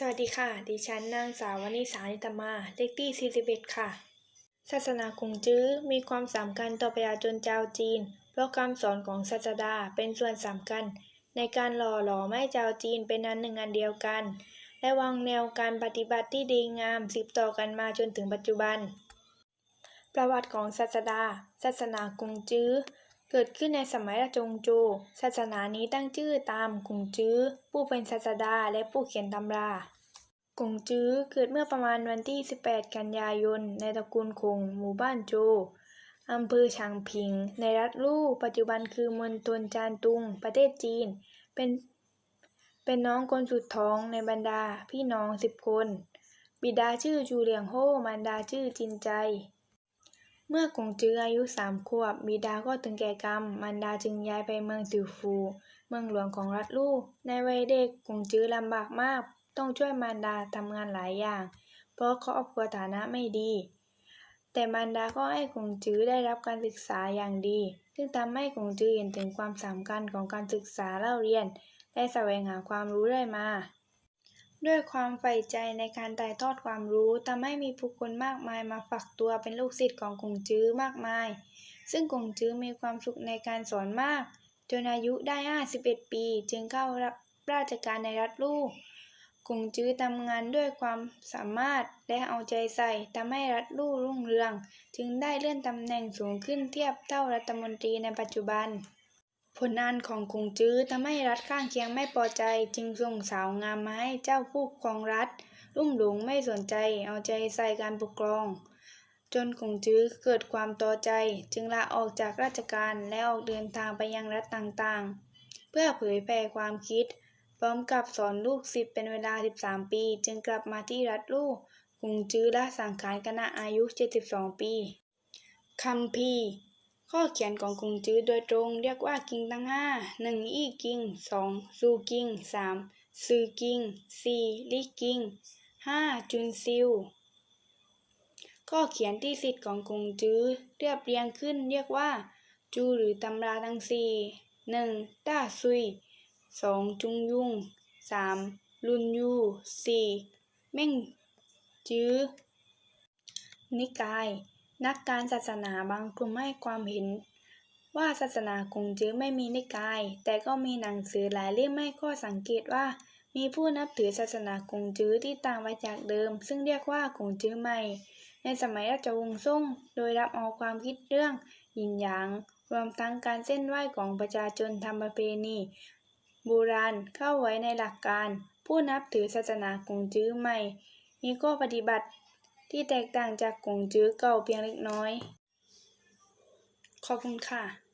สวัสดีค่ะ ดิฉันนางสาววนิสานิตมา เลขที่ 41 ค่ะ ศาสนากงจื้อมีความสำคัญต่อประชาชนชาวจีน เพราะคำสอนของศาสดาเป็นส่วนสำคัญ ในการหล่อหลอมให้ชาวจีนเป็นอันหนึ่งอันเดียวกัน และวางแนวการปฏิบัติที่ดีงามสืบต่อกันมาจนถึงปัจจุบัน ประวัติของศาสดา ศาสนากงจื้อ เกิดขึ้นในสมัยราชจงโจวศาสนานี้ตั้งชื่อตามกงจื้อ ผู้เป็นศาสดาและผู้เขียนตำรากงจื้อเกิดเมื่อประมาณวันที่ 18 กันยายน ในตระกูลคง หมู่บ้านโจวอำเภอฉางผิง ในรัฐลู่ ปัจจุบันคือมณฑลจานตุง ประเทศจีน เป็น เป็นน้องคนสุดท้องในบรรดาพี่น้องสิบคน บิดาชื่อจูเหลียงโฮมารดาชื่อจินใจ เมื่อกงจื้ออายุสามขวบบิดาก็ถึงแก่กรรม มารดาจึงย้ายไปเมืองติวฟู เมืองหลวงของรัฐลู่ในวัยเด็กกงจื้อลำบากมาก ต้องช่วยมารดาทำงานหลายอย่าง เพราะครอบครัวฐานะไม่ดี แต่มารดาก็ให้กงจื้อได้รับการศึกษาอย่างดี ซึ่งทำให้กงจื้อเห็นถึงความสำคัญของการศึกษาเล่าเรียนและแสวงหาความรู้ได้มา ด้วยความใฝ่ใจในการถ่ายทอดความรู้ทำให้มีผู้คนมากมายมาฝักตัวเป็นลูกศิษย์ของกงจื้อมากมาย ซึ่งกงจื้อมีความสุขในการสอนมาก จนอายุได้ 51 ปี จึงเข้ารับราชการในรัฐลู่กงจื้อทำงานด้วยความสามารถและเอาใจใส่ทำให้รัฐลู่รุ่งเรือง จึงได้เลื่อนตำแหน่งสูงขึ้นเทียบเท่ารัฐมนตรีในปัจจุบัน ผลงานของกงจื้อทำให้รัฐข้างเคียงไม่พอใจ จึงส่งสาวงามมาให้เจ้าผู้ครองรัฐ รุ่มหลงไม่สนใจเอาใจใส่การปกครอง จนกงจื้อเกิดความต่อใจ จึงลาออกจากราชการและออกเดินทางไปยังรัฐต่างๆ เพื่อเผยแผ่ความคิด พร้อมกับสอนลูกศิษย์เป็นเวลา 13 ปี จึงกลับมาที่รัฐลู่กงจื้อละสังขารขณะอายุ 72 ปีคัมภีร์ ข้อเขียนของกงจื้อโดยตรงเรียกว่ากิงตั้งห้าหนึ่งอี้กิงสองซูกิงสามซือกิงสี่ลี่กิงห้าจุนซิวข้อเขียนที่สิทธิ์ของกงจื้อเรียบเรียงขึ้นเรียกว่า จูหรือตำราทั้งสี่หนึ่งต้าซุยสองจุงยุงสามลุนยูสี่เม่งจื้อนิกาย นักการศาสนาบางกลุ่มให้ความเห็น ว่าศาสนากงจื้อไม่มีนิกาย แต่ก็มีหนังสือหลายเล่มให้ข้อสังเกตว่า มีผู้นับถือศาสนากงจื้อที่ต่างไปจากเดิม ซึ่งเรียกว่ากงจื้อใหม่ ในสมัยราชวงศ์ซ่ง โดยรับเอาความคิดเรื่องหยินหยาง รวมทั้งการเส้นไหว้ของประชาชนทำประเพณีโบราณเข้าไว้ในหลักการ ผู้นับถือศาสนากงจื้อใหม่ มีข้อปฏิบัติ ที่แตกต่างจากกงจื้อเก่าเพียงเล็กน้อย ขอบคุณค่ะ